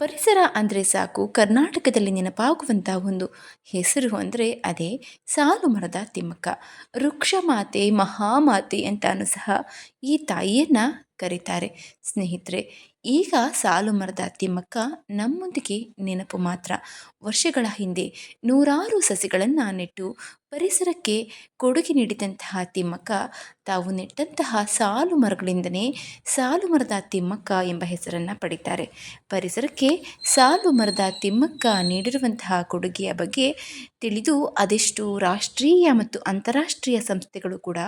ಪರಿಸರ ಅಂದರೆ ಸಾಕು, ಕರ್ನಾಟಕದಲ್ಲಿ ನೆನಪಾಗುವಂಥ ಒಂದು ಹೆಸರು ಅಂದರೆ ಅದೇ ಸಾಲು ಮರದ ತಿಮ್ಮಕ್ಕ. ವೃಕ್ಷಮಾತೆ, ಮಹಾಮಾತೆ ಅಂತಾನು ಸಹ ಈ ತಾಯಿಯನ್ನು ಕರೀತಾರೆ. ಸ್ನೇಹಿತರೆ ಈಗ ಸಾಲು ಮರದ ತಿಮ್ಮಕ್ಕ ನಮ್ಮೊಂದಿಗೆ ನೆನಪು ಮಾತ್ರ. ವರ್ಷಗಳ ಹಿಂದೆ ನೂರಾರು ಸಸಿಗಳನ್ನು ನೆಟ್ಟು ಪರಿಸರಕ್ಕೆ ಕೊಡುಗೆ ನೀಡಿದಂತಹ ತಿಮ್ಮಕ್ಕ, ತಾವು ನೆಟ್ಟಂತಹ ಸಾಲು ಮರಗಳಿಂದನೇ ಸಾಲು ಮರದ ತಿಮ್ಮಕ್ಕ ಎಂಬ ಹೆಸರನ್ನು ಪಡಿತಾರೆ ಪರಿಸರಕ್ಕೆ ಸಾಲು ಮರದ ತಿಮ್ಮಕ್ಕ ನೀಡಿರುವಂತಹ ಕೊಡುಗೆಯ ಬಗ್ಗೆ ತಿಳಿದು ಅದೆಷ್ಟು ರಾಷ್ಟ್ರೀಯ ಮತ್ತು ಅಂತಾರಾಷ್ಟ್ರೀಯ ಸಂಸ್ಥೆಗಳು ಕೂಡ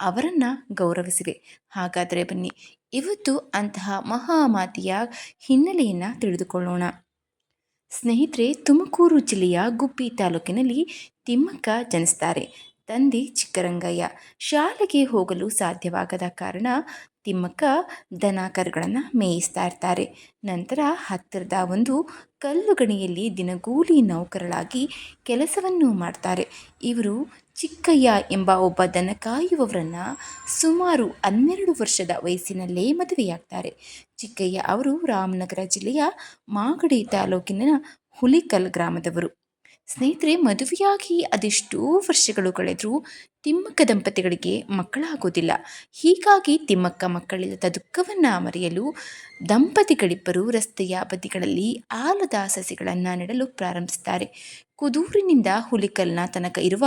ಅವರನ್ನು ಗೌರವಿಸಿವೆ. ಹಾಗಾದರೆ ಬನ್ನಿ ಇವತ್ತು ಅಂತಹ ಮಹಾಮಾತೆಯ ಹಿನ್ನೆಲೆಯನ್ನು ತಿಳಿದುಕೊಳ್ಳೋಣ. ಸ್ನೇಹಿತರೆ, ತುಮಕೂರು ಜಿಲ್ಲೆಯ ಗುಬ್ಬಿ ತಾಲೂಕಿನಲ್ಲಿ ತಿಮ್ಮಕ್ಕ ಜನಿಸ್ತಾರೆ. ತಂದೆ ಚಿಕ್ಕರಂಗಯ್ಯ. ಶಾಲೆಗೆ ಹೋಗಲು ಸಾಧ್ಯವಾಗದ ಕಾರಣ ತಿಮ್ಮಕ್ಕ ದನ ಕರುಗಳನ್ನು ಮೇಯಿಸ್ತಾ ಇರ್ತಾರೆ. ನಂತರ ಹತ್ತಿರದ ಒಂದು ಕಲ್ಲು ಗಣಿಯಲ್ಲಿ ದಿನಗೂಲಿ ನೌಕರಳಾಗಿ ಕೆಲಸವನ್ನು ಮಾಡ್ತಾರೆ. ಇವರು ಚಿಕ್ಕಯ್ಯ ಎಂಬ ಒಬ್ಬ ದನ ಕಾಯುವವರನ್ನು ಸುಮಾರು ಹನ್ನೆರಡು ವರ್ಷದ ವಯಸ್ಸಿನಲ್ಲೇ ಮದುವೆಯಾಗ್ತಾರೆ. ಚಿಕ್ಕಯ್ಯ ಅವರು ರಾಮನಗರ ಜಿಲ್ಲೆಯ ಮಾಗಡಿ ತಾಲೂಕಿನ ಹುಲಿಕಲ್ ಗ್ರಾಮದವರು. ಸ್ನೇಹಿತರೆ, ಮದುವೆಯಾಗಿ ಅದೆಷ್ಟೋ ವರ್ಷಗಳು ಕಳೆದರೂ ತಿಮ್ಮಕ್ಕ ದಂಪತಿಗಳಿಗೆ ಮಕ್ಕಳಾಗೋದಿಲ್ಲ ಹೀಗಾಗಿ ತಿಮ್ಮಕ್ಕ ಮಕ್ಕಳಿಲ್ಲದ ದುಃಖವನ್ನು ಮರೆಯಲು ದಂಪತಿಗಳಿಬ್ಬರು ರಸ್ತೆಯ ಬದಿಗಳಲ್ಲಿ ಆಲದ ಸಸಿಗಳನ್ನು ನೆಡಲು ಪ್ರಾರಂಭಿಸುತ್ತಾರೆ. ಕುದೂರಿನಿಂದ ಹುಲಿಕಲ್ನ ತನಕ ಇರುವ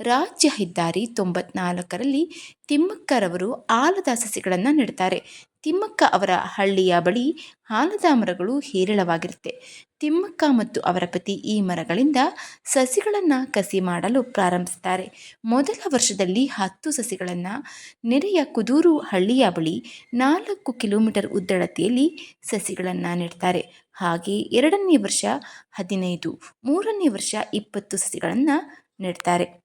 ರಾಜ್ಯ ಹೆದ್ದಾರಿ ತೊಂಬತ್ನಾಲ್ಕರಲ್ಲಿ ತಿಮ್ಮಕ್ಕರವರು ಆಲದ ಸಸಿಗಳನ್ನು ನೆಡ್ತಾರೆ. ತಿಮ್ಮಕ್ಕ ಅವರ ಹಳ್ಳಿಯ ಬಳಿ ಆಲದ ಮರಗಳು ಹೇರಳವಾಗಿರುತ್ತೆ. ತಿಮ್ಮಕ್ಕ ಮತ್ತು ಅವರ ಪತಿ ಈ ಮರಗಳಿಂದ ಸಸಿಗಳನ್ನು ಕಸಿ ಮಾಡಲು ಪ್ರಾರಂಭಿಸುತ್ತಾರೆ. ಮೊದಲ ವರ್ಷದಲ್ಲಿ ಹತ್ತು ಸಸಿಗಳನ್ನು ನೆರೆಯ ಕುದೂರು ಹಳ್ಳಿಯ ಬಳಿ ನಾಲ್ಕು ಕಿಲೋಮೀಟರ್ ಉದ್ದಳತೆಯಲ್ಲಿ ಸಸಿಗಳನ್ನು ನೆಡ್ತಾರೆ. ಹಾಗೆ ಎರಡನೇ ವರ್ಷ ಹದಿನೈದು, ಮೂರನೇ ವರ್ಷ ಇಪ್ಪತ್ತು ಸಸಿಗಳನ್ನು ನೆಡ್ತಾರೆ.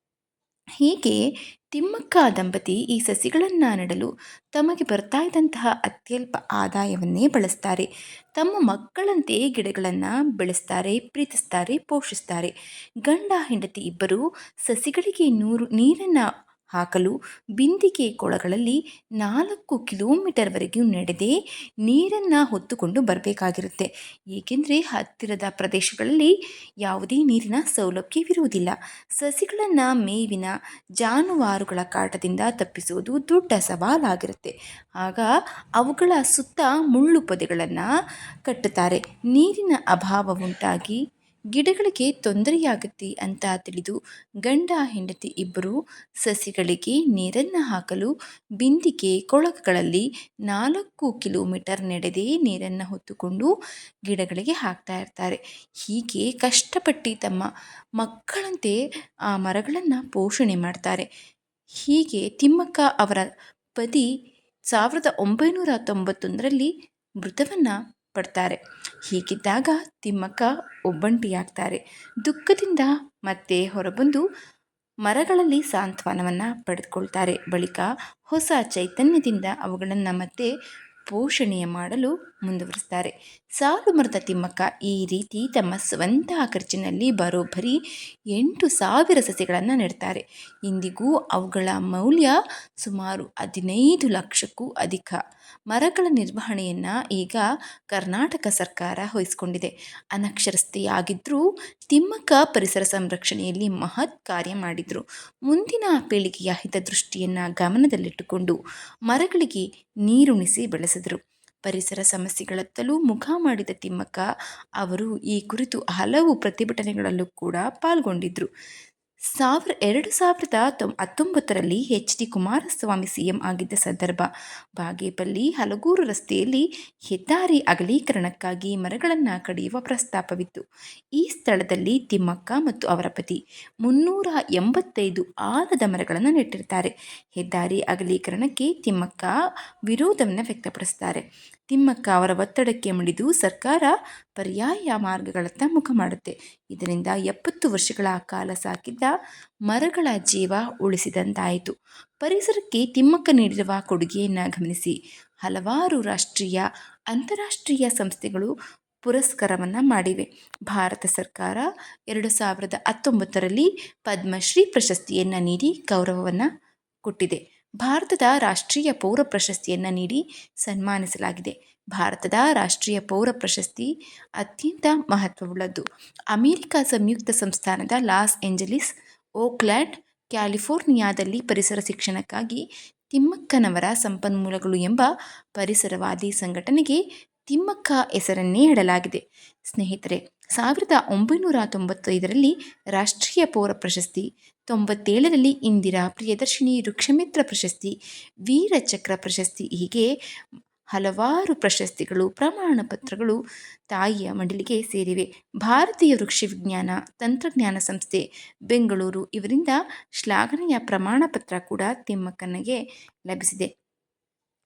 ಹೀಗೆ ತಿಮ್ಮಕ್ಕ ದಂಪತಿ ಈ ಸಸಿಗಳನ್ನು ನೆಡಲು ತಮಗೆ ಬರ್ತಾ ಇದ್ದಂತಹ ಅತ್ಯಲ್ಪ ಆದಾಯವನ್ನೇ ಬಳಸ್ತಾರೆ. ತಮ್ಮ ಮಕ್ಕಳಂತೆ ಗಿಡಗಳನ್ನು ಬೆಳೆಸ್ತಾರೆ, ಪ್ರೀತಿಸ್ತಾರೆ, ಪೋಷಿಸ್ತಾರೆ. ಗಂಡ, ಹೆಂಡತಿ ಇಬ್ಬರು ಸಸಿಗಳಿಗೆ ನೂರು, ನೀರನ್ನು ಹಾಕಲು ಬಿಂದಿಗೆ ಕೊಳಗಳಲ್ಲಿ ನಾಲ್ಕು ಕಿಲೋಮೀಟರ್ವರೆಗೂ ನಡೆದೇ ನೀರನ್ನು ಹೊತ್ತುಕೊಂಡು ಬರಬೇಕಾಗಿರುತ್ತೆ. ಏಕೆಂದರೆ ಹತ್ತಿರದ ಪ್ರದೇಶಗಳಲ್ಲಿ ಯಾವುದೇ ನೀರಿನ ಸೌಲಭ್ಯವಿರುವುದಿಲ್ಲ. ಸಸಿಗಳನ್ನು ಮೇವಿನ ಜಾನುವಾರುಗಳ ಕಾಟದಿಂದ ತಪ್ಪಿಸುವುದು ದೊಡ್ಡ ಸವಾಲಾಗಿರುತ್ತೆ. ಆಗ ಅವುಗಳ ಸುತ್ತ ಮುಳ್ಳು ಪೊದೆಗಳನ್ನು ಕಟ್ಟುತ್ತಾರೆ. ನೀರಿನ ಅಭಾವ ಉಂಟಾಗಿ ಗಿಡಗಳಿಗೆ ತೊಂದರೆಯಾಗುತ್ತೆ ಅಂತ ತಿಳಿದು ಗಂಡ, ಹೆಂಡತಿ ಇಬ್ಬರು ಸಸಿಗಳಿಗೆ ನೀರನ್ನು ಹಾಕಲು ಬಿಂದಿಗೆ ಕೊಳಗಳಲ್ಲಿ ನಾಲ್ಕು ಕಿಲೋಮೀಟರ್ ನಡೆದೇ ನೀರನ್ನು ಹೊತ್ತುಕೊಂಡು ಗಿಡಗಳಿಗೆ ಹಾಕ್ತಾ ಇರ್ತಾರೆ. ಹೀಗೆ ಕಷ್ಟಪಟ್ಟು ತಮ್ಮ ಮಕ್ಕಳಂತೆ ಆ ಮರಗಳನ್ನು ಪೋಷಣೆ ಮಾಡ್ತಾರೆ. ಹೀಗೆ ತಿಮ್ಮಕ್ಕ ಅವರ ಪತಿ ಸಾವಿರದ ಒಂಬೈನೂರ ತೊಂಬತ್ತೊಂದರಲ್ಲಿ ಮೃತವನ್ನು ಪಡ್ತಾರೆ. ಹೀಗಿದ್ದಾಗ ತಿಮ್ಮಕ್ಕ ಒಬ್ಬಂಟಿಯಾಗ್ತಾರೆ ದುಃಖದಿಂದ ಮತ್ತೆ ಹೊರಬಂದು ಮರಗಳಲ್ಲಿ ಸಾಂತ್ವನವನ್ನು ಪಡೆದುಕೊಳ್ತಾರೆ. ಬಳಿಕ ಹೊಸ ಚೈತನ್ಯದಿಂದ ಅವುಗಳನ್ನು ಮತ್ತೆ ಪೋಷಣೆ ಮಾಡಲು ಮುಂದುವರಿಸ್ತಾರೆ. ಸಾಲು ಮರದ ತಿಮ್ಮಕ್ಕ ಈ ರೀತಿ ತಮ್ಮ ಸ್ವಂತ ಖರ್ಚಿನಲ್ಲಿ ಬರೋಬ್ಬರಿ ಎಂಟು ಸಾವಿರ ಸಸಿಗಳನ್ನು ನೆಡ್ತಾರೆ. ಇಂದಿಗೂ ಅವುಗಳ ಮೌಲ್ಯ ಸುಮಾರು ಹದಿನೈದು ಲಕ್ಷಕ್ಕೂ ಅಧಿಕ. ಮರಗಳ ನಿರ್ವಹಣೆಯನ್ನು ಈಗ ಕರ್ನಾಟಕ ಸರ್ಕಾರ ವಹಿಸಿಕೊಂಡಿದೆ. ಅನಕ್ಷರಸ್ಥೆಯಾಗಿದ್ದರೂ ತಿಮ್ಮಕ್ಕ ಪರಿಸರ ಸಂರಕ್ಷಣೆಯಲ್ಲಿ ಮಹತ್ ಕಾರ್ಯ ಮಾಡಿದರು. ಮುಂದಿನ ಪೀಳಿಗೆಯ ಹಿತದೃಷ್ಟಿಯನ್ನು ಗಮನದಲ್ಲಿಟ್ಟುಕೊಂಡು ಮರಗಳಿಗೆ ನೀರುಣಿಸಿ ಬೆಳೆಸಿದರು. ಪರಿಸರ ಸಮಸ್ಯೆಗಳತ್ತಲೂ ಮುಖ ಮಾಡಿದ ತಿಮ್ಮಕ್ಕ ಅವರು ಈ ಕುರಿತು ಹಲವು ಪ್ರತಿಭಟನೆಗಳಲ್ಲೂ ಕೂಡ ಪಾಲ್ಗೊಂಡಿದ್ದರು ಸಾವಿರ, ಎರಡು ಸಾವಿರದ ಹತ್ತೊಂಬತ್ತರಲ್ಲಿ ಎಚ್. ಡಿ. ಕುಮಾರಸ್ವಾಮಿ ಸಿಎಂ ಆಗಿದ್ದ ಸಂದರ್ಭ. ಬಾಗೇಪಲ್ಲಿ ಹಲಗೂರು ರಸ್ತೆಯಲ್ಲಿ ಹೆದ್ದಾರಿ ಅಗಲೀಕರಣಕ್ಕಾಗಿ ಮರಗಳನ್ನು ಕಡಿಯುವ ಪ್ರಸ್ತಾಪವಿತ್ತು. ಈ ಸ್ಥಳದಲ್ಲಿ ತಿಮ್ಮಕ್ಕ ಮತ್ತು ಅವರ ಪತಿ ಮುನ್ನೂರ ಎಂಬತ್ತೈದು ಆಲದ ಮರಗಳನ್ನು ನೆಟ್ಟಿರ್ತಾರೆ. ಹೆದ್ದಾರಿ ಅಗಲೀಕರಣಕ್ಕೆ ತಿಮ್ಮಕ್ಕ ವಿರೋಧವನ್ನು ವ್ಯಕ್ತಪಡಿಸ್ತಾರೆ. ತಿಮ್ಮಕ್ಕ ಅವರ ಒತ್ತಡಕ್ಕೆ ಮಣಿದು ಸರ್ಕಾರ ಪರ್ಯಾಯ ಮಾರ್ಗಗಳತ್ತ ಮುಖ ಮಾಡುತ್ತೆ. ಇದರಿಂದ ಎಪ್ಪತ್ತು ವರ್ಷಗಳ ಕಾಲ ಸಾಕಿದ್ದ ಮರಗಳ ಜೀವ ಉಳಿಸಿದಂತಾಯಿತು. ಪರಿಸರಕ್ಕೆ ತಿಮ್ಮಕ್ಕ ನೀಡಿರುವ ಕೊಡುಗೆಯನ್ನು ಗಮನಿಸಿ. ಹಲವಾರು ರಾಷ್ಟ್ರೀಯ, ಅಂತಾರಾಷ್ಟ್ರೀಯ ಸಂಸ್ಥೆಗಳು ಪುರಸ್ಕಾರವನ್ನು ಮಾಡಿವೆ. ಭಾರತ ಸರ್ಕಾರ ಎರಡು ಸಾವಿರದ ಹತ್ತೊಂಬತ್ತರಲ್ಲಿ ಪದ್ಮಶ್ರೀ ಪ್ರಶಸ್ತಿಯನ್ನು ನೀಡಿ ಗೌರವವನ್ನು ಕೊಟ್ಟಿದೆ. ಭಾರತದ ರಾಷ್ಟ್ರೀಯ ಪೌರ ಪ್ರಶಸ್ತಿಯನ್ನು ನೀಡಿ ಸನ್ಮಾನಿಸಲಾಗಿದೆ. ಭಾರತದ ರಾಷ್ಟ್ರೀಯ ಪೌರ ಪ್ರಶಸ್ತಿ ಅತ್ಯಂತ ಮಹತ್ವವುಳ್ಳದ್ದು. ಅಮೆರಿಕ ಸಂಯುಕ್ತ ಸಂಸ್ಥಾನದ ಲಾಸ್ ಏಂಜಲೀಸ್, ಓಕ್ಲ್ಯಾಂಡ್, ಕ್ಯಾಲಿಫೋರ್ನಿಯಾದಲ್ಲಿ ಪರಿಸರ ಶಿಕ್ಷಣಕ್ಕಾಗಿ ತಿಮ್ಮಕ್ಕನವರ ಸಂಪನ್ಮೂಲಗಳು ಎಂಬ ಪರಿಸರವಾದಿ ಸಂಘಟನೆಗೆ ತಿಮ್ಮಕ್ಕ ಹೆಸರನ್ನೇ ಇಡಲಾಗಿದೆ. ಸ್ನೇಹಿತರೆ, ಸಾವಿರದ ಒಂಬೈನೂರ ತೊಂಬತ್ತೈದರಲ್ಲಿ ರಾಷ್ಟ್ರೀಯ ಪೌರ ಪ್ರಶಸ್ತಿ, ತೊಂಬತ್ತೇಳರಲ್ಲಿ ಇಂದಿರಾ ಪ್ರಿಯದರ್ಶಿನಿ ವೃಕ್ಷಮಿತ್ರ ಪ್ರಶಸ್ತಿ ವೀರಚಕ್ರ ಪ್ರಶಸ್ತಿ ಹೀಗೆ ಹಲವಾರು ಪ್ರಶಸ್ತಿಗಳು, ಪ್ರಮಾಣ ಪತ್ರಗಳು ತಾಯಿಯ ಮಂಡಳಿಗೆ ಸೇರಿವೆ. ಭಾರತೀಯ ವೃಕ್ಷ ವಿಜ್ಞಾನ ತಂತ್ರಜ್ಞಾನ ಸಂಸ್ಥೆ ಬೆಂಗಳೂರು ಇವರಿಂದ ಶ್ಲಾಘನೀಯ ಪ್ರಮಾಣ ಪತ್ರ ಕೂಡ ತಿಮ್ಮಕ್ಕನಿಗೆ ಲಭಿಸಿದೆ.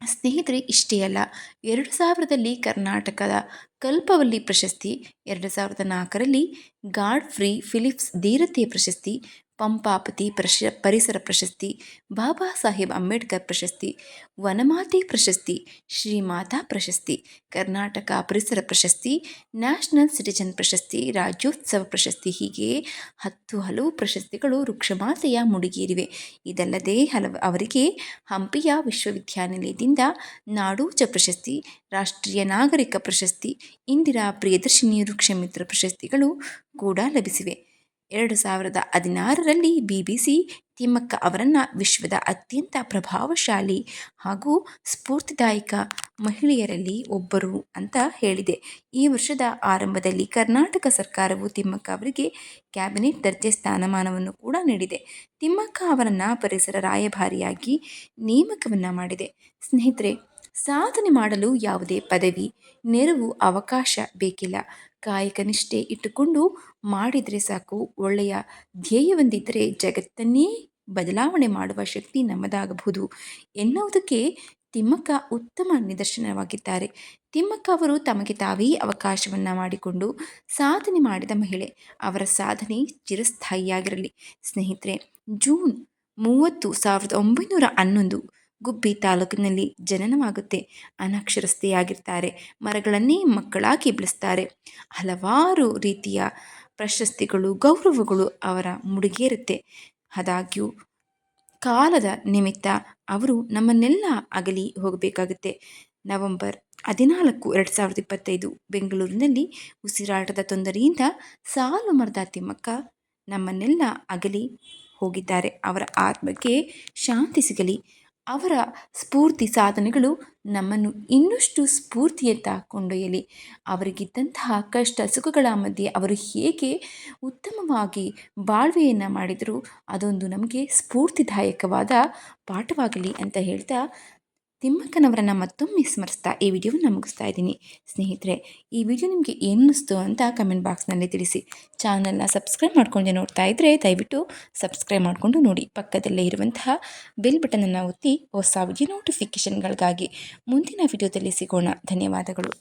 ಸ್ನೇಹಿತರೆ, ಇಷ್ಟೇ ಅಲ್ಲ, ಎರಡು ಸಾವಿರದಲ್ಲಿ ಕರ್ನಾಟಕದ ಕಲ್ಪವಲ್ಲಿ ಪ್ರಶಸ್ತಿ, ಎರಡು ಸಾವಿರದ ನಾಲ್ಕರಲ್ಲಿ ಗಾಡ್ ಫ್ರೀ ಫಿಲಿಪ್ಸ್ ಧೀರತೆ ಪ್ರಶಸ್ತಿ ಪಂಪಾಪತಿ ಪ್ರಶ, ಪರಿಸರ ಪ್ರಶಸ್ತಿ, ಬಾಬಾ ಸಾಹೇಬ್ ಅಂಬೇಡ್ಕರ್ ಪ್ರಶಸ್ತಿ, ವನಮಾತೆ ಪ್ರಶಸ್ತಿ, ಶ್ರೀಮಾತಾ ಪ್ರಶಸ್ತಿ, ಕರ್ನಾಟಕ ಪರಿಸರ ಪ್ರಶಸ್ತಿ, ನ್ಯಾಷನಲ್ ಸಿಟಿಜನ್ ಪ್ರಶಸ್ತಿ, ರಾಜ್ಯೋತ್ಸವ ಪ್ರಶಸ್ತಿ ಹೀಗೆ ಹತ್ತು ಹಲವು ಪ್ರಶಸ್ತಿಗಳು ವೃಕ್ಷಮಾತೆಯ ಮುಡಿಗೇರಿವೆ. ಇದಲ್ಲದೆ ಹಲವು, ಅವರಿಗೆ ಹಂಪಿಯ ವಿಶ್ವವಿದ್ಯಾನಿಲಯದಿಂದ ನಾಡೋಜ ಪ್ರಶಸ್ತಿ, ರಾಷ್ಟ್ರೀಯ ನಾಗರಿಕ ಪ್ರಶಸ್ತಿ, ಇಂದಿರಾ ಪ್ರಿಯದರ್ಶಿನಿ ವೃಕ್ಷಮಿತ್ರ ಪ್ರಶಸ್ತಿಗಳು ಕೂಡ ಲಭಿಸಿವೆ. ಎರಡು ಸಾವಿರದ ಹದಿನಾರರಲ್ಲಿ ಬಿ ಬಿ ಸಿ ತಿಮ್ಮಕ್ಕ ಅವರನ್ನು ವಿಶ್ವದ ಅತ್ಯಂತ ಪ್ರಭಾವಶಾಲಿ ಹಾಗೂ ಸ್ಫೂರ್ತಿದಾಯಕ ಮಹಿಳೆಯರಲ್ಲಿ ಒಬ್ಬರು ಅಂತ ಹೇಳಿದೆ. ಈ ವರ್ಷದ ಆರಂಭದಲ್ಲಿ ಕರ್ನಾಟಕ ಸರ್ಕಾರವು ತಿಮ್ಮಕ್ಕ ಅವರಿಗೆ ಕ್ಯಾಬಿನೆಟ್ ದರ್ಜೆ ಸ್ಥಾನಮಾನವನ್ನು ಕೂಡ ನೀಡಿದೆ. ತಿಮ್ಮಕ್ಕ ಅವರನ್ನು ಪರಿಸರ ರಾಯಭಾರಿಯಾಗಿ ನೇಮಕವನ್ನು ಮಾಡಿದೆ. ಸ್ನೇಹಿತರೆ, ಸಾಧನೆ ಮಾಡಲು ಯಾವುದೇ ಪದವಿ, ನೆರವು ಅವಕಾಶ ಬೇಕಿಲ್ಲ. ಕಾಯಕ ನಿಷ್ಠೆ ಇಟ್ಟುಕೊಂಡು ಮಾಡಿದರೆ ಸಾಕು. ಒಳ್ಳೆಯ ಧ್ಯೇಯ ಹೊಂದಿದ್ದರೆ ಜಗತ್ತನ್ನೇ ಬದಲಾವಣೆ ಮಾಡುವ ಶಕ್ತಿ ನಮ್ಮದಾಗಬಹುದು. ಎನ್ನುವುದಕ್ಕೆ ತಿಮ್ಮಕ್ಕ ಉತ್ತಮ ನಿದರ್ಶನವಾಗಿದ್ದಾರೆ. ತಿಮ್ಮಕ್ಕ ಅವರು ತಮಗೆ ತಾವೇ ಅವಕಾಶವನ್ನು ಮಾಡಿಕೊಂಡು ಸಾಧನೆ ಮಾಡಿದ ಮಹಿಳೆ. ಅವರ ಸಾಧನೆ ಚಿರಸ್ಥಾಯಿಯಾಗಿರಲಿ. ಸ್ನೇಹಿತರೆ, ಜೂನ್ ಮೂವತ್ತು, ಸಾವಿರದ ಒಂಬೈನೂರ ಹನ್ನೊಂದು ಗುಬ್ಬಿ ತಾಲೂಕಿನಲ್ಲಿ ಜನನವಾಗುತ್ತೆ. ಅನಕ್ಷರಸ್ಥೆಯಾಗಿರ್ತಾರೆ. ಮರಗಳನ್ನೇ ಮಕ್ಕಳಾಗಿ ಬೆಳೆಸ್ತಾರೆ. ಹಲವಾರು ರೀತಿಯ ಪ್ರಶಸ್ತಿಗಳು, ಗೌರವಗಳು ಅವರ ಮುಡುಗೇರುತ್ತೆ. ಆದಾಗ್ಯೂ, ಕಾಲದ ನಿಮಿತ್ತ ಅವರು ನಮ್ಮನ್ನೆಲ್ಲ ಅಗಲಿ ಹೋಗಬೇಕಾಗುತ್ತೆ. ನವೆಂಬರ್ ಹದಿನಾಲ್ಕು, ಎರಡು ಸಾವಿರದ ಇಪ್ಪತ್ತೈದು, ಬೆಂಗಳೂರಿನಲ್ಲಿ ಉಸಿರಾಟದ ತೊಂದರೆಯಿಂದ ಸಾಲು ಮರದ ತಿಮ್ಮಕ್ಕ ನಮ್ಮನ್ನೆಲ್ಲ ಅಗಲಿ ಹೋಗಿದ್ದಾರೆ. ಅವರ ಆತ್ಮಕ್ಕೆ ಶಾಂತಿ ಸಿಗಲಿ. ಅವರ ಸ್ಫೂರ್ತಿ ಸಾಧನೆಗಳು ನಮ್ಮನ್ನು ಇನ್ನಷ್ಟು ಸ್ಫೂರ್ತಿಯತ್ತ ಕೊಂಡೊಯ್ಯಲಿ. ಅವರಿಗಿದ್ದಂತಹ ಕಷ್ಟ ಸುಖಗಳ ಮಧ್ಯೆ ಅವರು ಹೇಗೆ ಉತ್ತಮವಾಗಿ ಬಾಳ್ವೆಯನ್ನು ಮಾಡಿದರೂ ಅದೊಂದು ನಮಗೆ ಸ್ಫೂರ್ತಿದಾಯಕವಾದ ಪಾಠವಾಗಲಿ ಅಂತ ಹೇಳ್ತಾ ತಿಮ್ಮಕ್ಕನವರನ್ನು ಮತ್ತೊಮ್ಮೆ ಸ್ಮರಿಸ್ತಾ ಈ ವಿಡಿಯೋವನ್ನು ಮುಗಿಸ್ತಾ ಇದ್ದೀನಿ. ಸ್ನೇಹಿತರೆ, ಈ ವಿಡಿಯೋ ನಿಮಗೆ ಏನಿಸ್ತು ಅಂತ ಕಮೆಂಟ್ ಬಾಕ್ಸ್ನಲ್ಲಿ ತಿಳಿಸಿ. ಚಾನಲ್ನ ಸಬ್ಸ್ಕ್ರೈಬ್ ಮಾಡ್ಕೊಂಡು ನೋಡ್ತಾ ಇದ್ದರೆ ದಯವಿಟ್ಟು ಸಬ್ಸ್ಕ್ರೈಬ್ ಮಾಡಿಕೊಂಡು ನೋಡಿ. ಪಕ್ಕದಲ್ಲೇ ಇರುವಂತಹ ಬೆಲ್ ಬಟನನ್ನು ಒತ್ತಿ ಹೊಸ ವಿಡಿಯೋ ನೋಟಿಫಿಕೇಷನ್ಗಳಿಗಾಗಿ ಮುಂದಿನ ವಿಡಿಯೋದಲ್ಲಿ ಸಿಗೋಣ. ಧನ್ಯವಾದಗಳು.